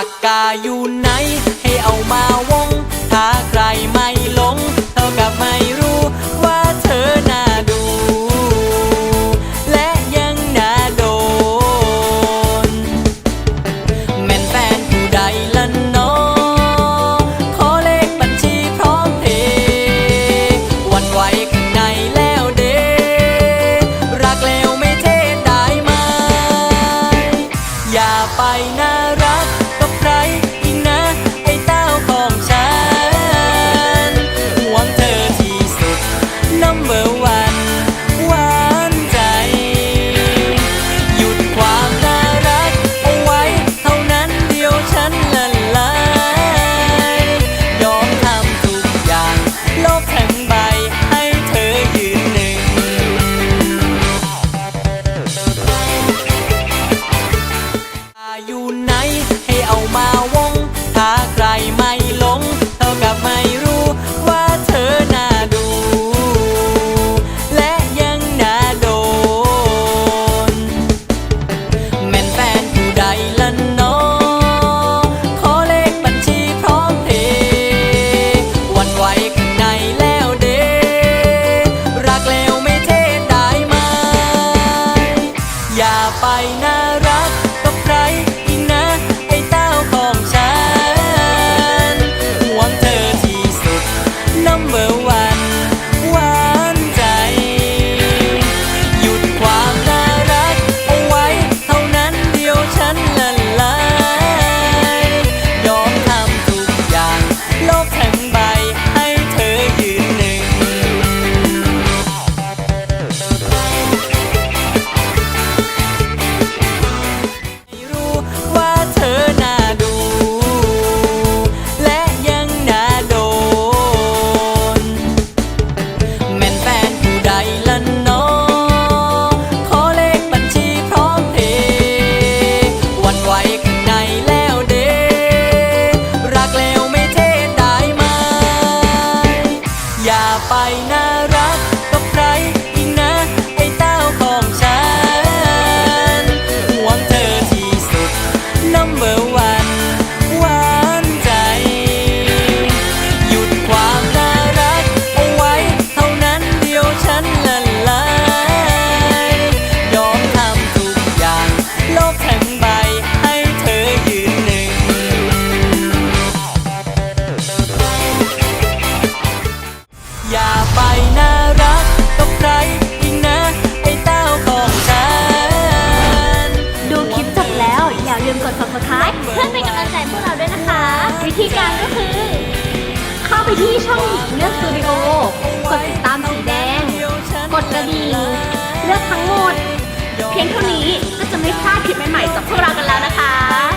ากาอยู่ไหน ดูคิปจบแล้ว อย่าลืมกด subscribe เพื่อเป็นกำลังใจพวกเราด้วยนะคะ วิธีการก็คือ เข้าไปที่ช่องหญิเลือสตูดิโอกดติดตามสีแดง กดกระดิ่งเลือกทั้งหมด เพียงเท่านี้ก็จะไม่พลาดคลิปใหม่ๆจากพวกเรากันแล้วนะคะ